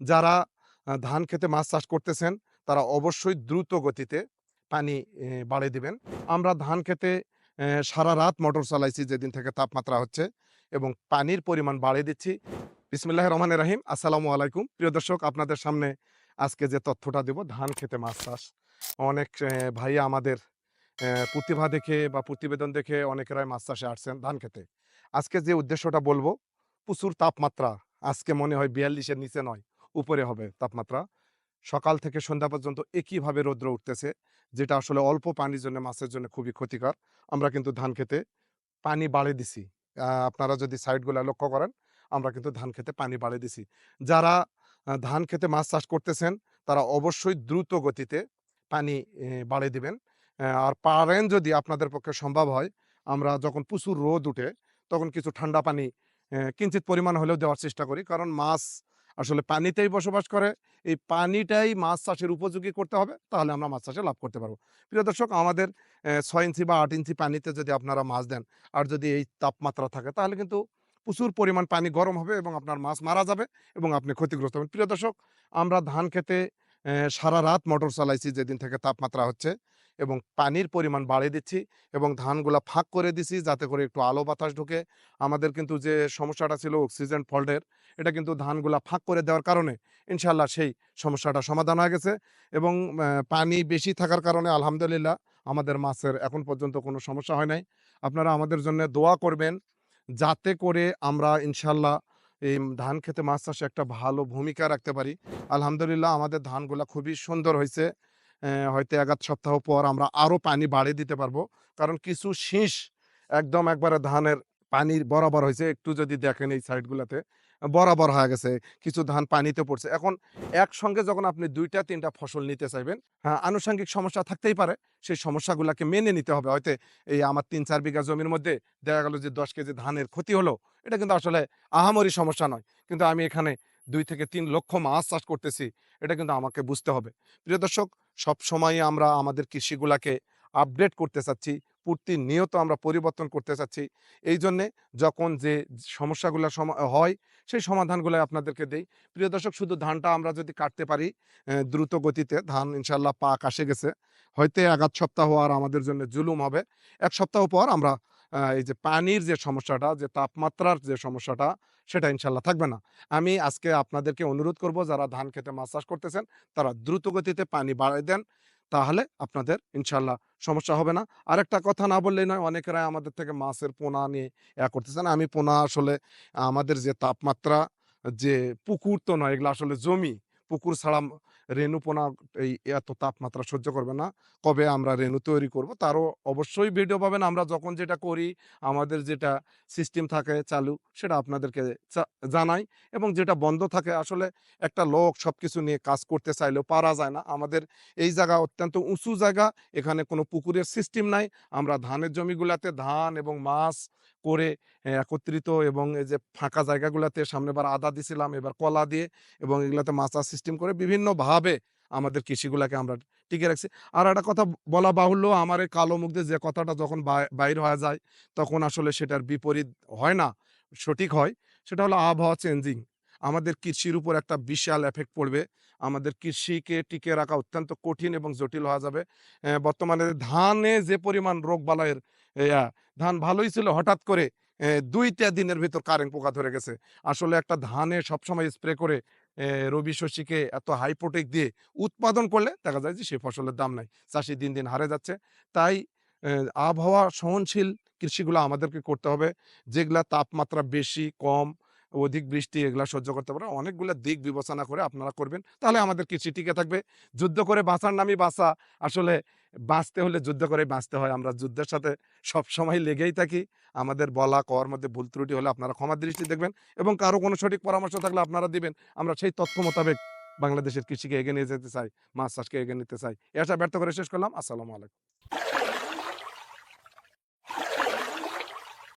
যারা ধান খেতে মাছ চাষ করতেছেন তারা অবশ্যই দ্রুত গতিতে পানি বাড়িয়ে দিবেন। আমরা ধান খেতে সারা রাত মোটর চালাইছি যেদিন থেকে তাপমাত্রা হচ্ছে এবং পানির পরিমাণ বাড়িয়ে দিচ্ছি। বিসমিল্লাহির রহমানির রহিম। আসসালামু আলাইকুম। প্রিয় দর্শক আপনাদের সামনে আজকে যে তথ্যটা দেব ধান খেতে মাছ চাষ। অনেক ভাইয়া আমাদের প্রতিভা দেখে বা প্রতিবেদন দেখে অনেকেরাই মাছ চাষে আসছেন ধান খেতে। আজকে যে উদ্দেশ্যটা বলব প্রচুর তাপমাত্রা। আজকে মনে হয় বিয়াল্লিশের নিচে নয়, উপরে হবে তাপমাত্রা। সকাল থেকে সন্ধ্যা পর্যন্ত একইভাবে রৌদ্র উঠতেছে। যেটা আসলে অল্প পানির জন্য মাছের জন্য খুবই ক্ষতিকর। আমরা কিন্তু ধান খেতে পানি বাড়িয়ে দিছি। আপনারা যদি সাইডগুলো লক্ষ্য করেন, আমরা কিন্তু ধান খেতে পানি বাড়িয়ে দিছি। যারা ধান খেতে মাছ চাষ করতেছেন তারা অবশ্যই দ্রুত গতিতে পানি এ বাড়িয়ে দিবেন। আর পারেন যদি আপনাদের পক্ষে সম্ভব হয়, আমরা যখন প্রচুর রোদ উঠে তখন কিছু ঠান্ডা পানি এ কিঞ্চিৎ পরিমাণ হলেও দেওয়ার চেষ্টা করি। কারণ মাছ আসলে পানিতেই বসবাস করে। এই পানিটাই মাছ চাষের উপযোগী করতে হবে। তাহলে আমরা মাছ চাষে লাভ করতে পারব। প্রিয় দর্শক, আমাদের ছয় ইঞ্চি বা আট ইঞ্চি পানিতে যদি আপনারা মাছ দেন, আর যদি এই তাপমাত্রা থাকে, তাহলে কিন্তু প্রচুর পরিমাণ পানি গরম হবে এবং আপনার মাছ মারা যাবে এবং আপনি ক্ষতিগ্রস্ত হবেন। প্রিয় দর্শক, আমরা ধান খেতে সারা রাত মোটর চালাইছি, যেদিন থেকে তাপমাত্রা হচ্ছে এবং পানির পরিমাণ বাড়িয়ে দিচ্ছি এবং ধানগুলা ফাঁক করে দিছি যাতে করে একটু আলো বাতাস ঢুকে। আমাদের কিন্তু যে সমস্যাটা ছিল অক্সিজেন ফল্টের এটা কিন্তু ধানগুলা ফাঁক করে দেওয়ার কারণে ইনশাল্লাহ সেই সমস্যাটা সমাধান হয়ে গেছে এবং পানি বেশি থাকার কারণে আলহামদুলিল্লাহ আমাদের মাছের এখন পর্যন্ত কোনো সমস্যা হয় নাই। আপনারা আমাদের জন্য দোয়া করবেন যাতে করে আমরা ইনশাল্লাহ এই ধান খেতে মাছ চাষে একটা ভালো ভূমিকা রাখতে পারি। আলহামদুলিল্লাহ আমাদের ধানগুলা খুবই সুন্দর হইছে। হয়তো ১ আধ সপ্তাহ পর আমরা আরও পানি বাড়িয়ে দিতে পারব। কারণ কিছু শীষ একদম একবারে ধানের পানির বরাবর হয়েছে একটু যদি দেখেন এই সাইডগুলোতে বরাবর হয়ে গেছে। কিছু ধান পানিতে পড়ছে। এখন একসঙ্গে যখন আপনি ২ টা ৩ টা ফসল নিতে চাইবেন, হ্যাঁ, আনুষঙ্গিক সমস্যা থাকতেই পারে। সেই সমস্যাগুলোকে মেনে নিতে হবে। হয়তো এই আমার ৩-৪ বিঘা জমির মধ্যে দেখা গেল যে ১০ কেজি ধানের ক্ষতি হলো। এটা কিন্তু আসলে আহামরি সমস্যা নয়। কিন্তু আমি এখানে ২ থেকে তিন লক্ষ মাছ চাষ করতেছি। এটা কিন্তু আমাকে বুঝতে হবে। প্রিয় দর্শক, সবসময়ই আমরা আমাদের কৃষিগুলাকে আপডেট করতে চাচ্ছি। প্রতিনিয়ত আমরা পরিবর্তন করতে চাচ্ছি। এই জন্যে যখন যে সমস্যাগুলো সমা, হয়, সেই সমাধানগুলো আপনাদেরকে দেই। প্রিয় দর্শক, শুধু ধানটা আমরা যদি কাটতে পারি দ্রুত গতিতে ধান ইনশাল্লাহ পাক আসে গেছে। হয়তো ১ আধ সপ্তাহ আর আমাদের জন্য জুলুম হবে। এক সপ্তাহ পর আমরা এই যে পানির যে সমস্যাটা, যে তাপমাত্রার যে সমস্যাটা সেটা ইনশাল্লাহ থাকবে না। আমি আজকে আপনাদেরকে অনুরোধ করব যারা ধান খেতে মাছ চাষ করতেছেন তারা দ্রুত গতিতে পানি বাড়ায় দেন। তাহলে আপনাদের ইনশাল্লাহ সমস্যা হবে না। আরেকটা কথা না বললেই নয় অনেকেরাই আমাদের থেকে মাছের পোনা নিয়ে ইয়া করতেছেন। আমি পোনা আসলে আমাদের যে তাপমাত্রা যে পুকুর তো নয় এগুলো আসলে জমি। পুকুর ছাড়া ম রেণু পোনা এই এত তাপমাত্রা সহ্য করবে না। কবে আমরা রেণু তৈরি করব তারও অবশ্যই ভিডিও পাবেন। আমরা যখন যেটা করি, আমাদের যেটা সিস্টেম থাকে চালু, সেটা আপনাদেরকে জানাই এবং যেটা বন্ধ থাকে, আসলে একটা লোক সব কিছু নিয়ে কাজ করতে চাইলেও পারা যায় না। আমাদের এই জায়গা অত্যন্ত উঁচু জায়গা। এখানে কোনো পুকুরের সিস্টেম নাই। আমরা ধানের জমিগুলাতে ধান এবং মাছ করে একত্রিত এবং এই যে ফাঁকা জায়গাগুলাতে সামনেবার আদা দিছিলাম, এবার কলা দিয়ে এবং এগুলাতে মাচার সিস্টেম করে বিভিন্নভাবে আমাদের কৃষিগুলাকে আমরা টিকিয়ে রাখছি। আর একটা কথা বলা বাহুল্য আমার এই কালো মুখ যে কথাটা যখন বাইর হয়ে যায় তখন আসলে সেটার বিপরীত হয় না, সঠিক হয়। সেটা হলো আবহাওয়া চেঞ্জিং। আমাদের কৃষির উপর একটা বিশাল এফেক্ট পড়বে। আমাদের কৃষিকে টিকিয়ে রাখা অত্যন্ত কঠিন এবং জটিল হওয়া যাবে। বর্তমানে ধানে যে পরিমাণ রোগবালাইয়ের ইয়া ধান ভালোই ছিল হঠাৎ করে দুইটা ২ দিনের ভিতর কারেন্ট পোকা ধরে গেছে। আসলে একটা ধানে সবসময় স্প্রে করে রবি শস্যকে এত হাইপোটেক দিয়ে উৎপাদন করলে দেখা যায় যে সে ফসলের দাম নাই। চাষি দিন, দিন হারে যাচ্ছে। তাই আবহাওয়া সহনশীল কৃষিগুলো আমাদেরকে করতে হবে। যেগুলা তাপমাত্রা বেশি, কম, অধিক বৃষ্টি এগুলা সহ্য করতে পারে। অনেকগুলা দিক বিবেচনা করে আপনারা করবেন। তাহলে আমাদের কৃষি টিকে থাকবে। যুদ্ধ করে বাঁচার নামই বাঁচা। আসলে বাঁচতে হলে যুদ্ধ করেই বাঁচতে হয়। আমরা যুদ্ধের সাথে সবসময় লেগেই থাকি। আমাদের বলা কর মধ্যে ভুল ত্রুটি হলে আপনারা ক্ষমার দৃষ্টি দেখবেন এবং কারও কোনো সঠিক পরামর্শ থাকলে আপনারা দিবেন। আমরা সেই তথ্য মোতাবেক বাংলাদেশের কৃষিকে এগিয়ে নিয়ে যেতে চাই। মাছ চাষকে এগিয়ে নিতে চাই। আশা ব্যর্থ করে শেষ করলাম। আসসালামু আলাইকুম।